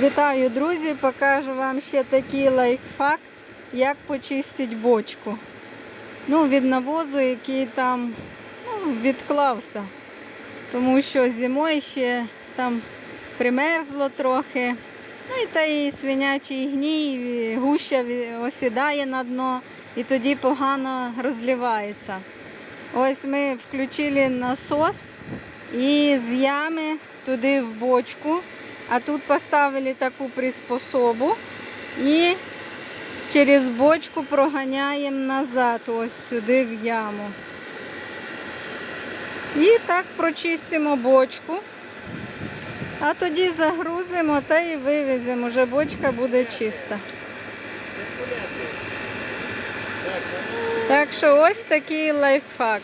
Вітаю, друзі! Покажу вам ще такий лайфхак, як почистити бочку. Ну, від навозу, який там ну, відклався. Тому що зимою ще там примерзло трохи. Ну і та і свинячий гній, гуща осідає на дно і тоді погано розливається. Ось ми включили насос і з ями туди в бочку. А тут поставили таку приспособу і через бочку проганяємо назад, ось сюди в яму. І так прочистимо бочку, а тоді загрузимо та і вивеземо. Уже бочка буде чиста. Так що ось такий лайфхак.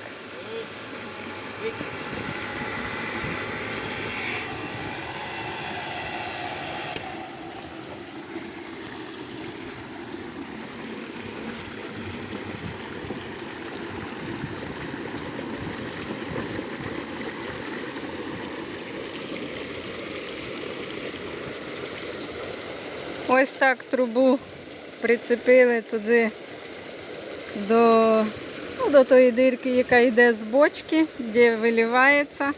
Ось так трубу прицепили туди до, ну, до тої дирки, яка йде з бочки, де виливається.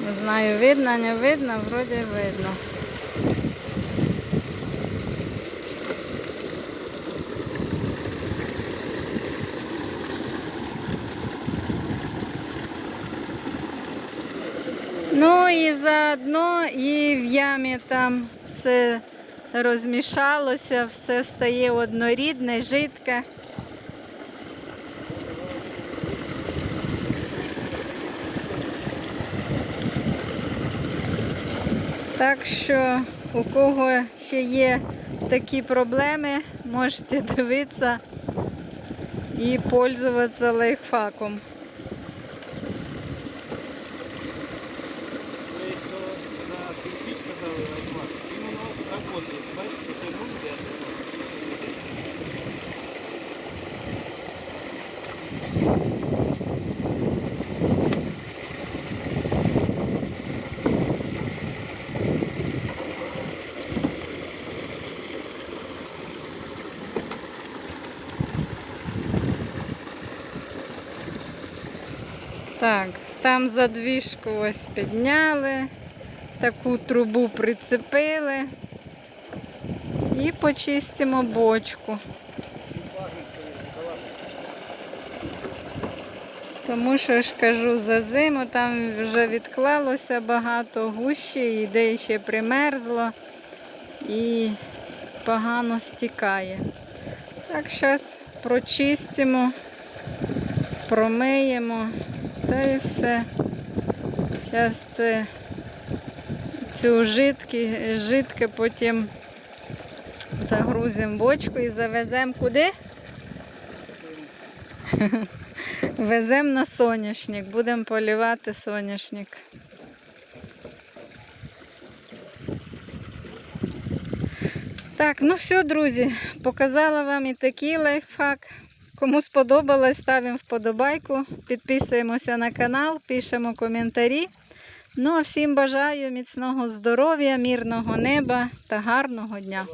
Не знаю, видно, не видно, вроді видно. Ну і заодно і в ямі там все розмішалося, все стає однорідне, жидке. Так що у кого ще є такі проблеми, можете дивитися і пользуватися лайфхаком. Так, там задвіжку ось підняли, таку трубу прицепили і почистимо бочку. Тому що ж кажу, за зиму там вже відклалося багато гущі, і де ще примерзло і погано стікає. Так, зараз прочистимо, промиємо. Та і все. Зараз це цю жидкі, жидке потім загрузимо бочку і завеземо куди? Веземо на соняшник, будемо полівати соняшник. Так, ну все, друзі, показала вам і такий лайфхак. Кому сподобалось, ставимо вподобайку, підписуємося на канал, пишемо коментарі. Ну а всім бажаю міцного здоров'я, мирного неба та гарного дня.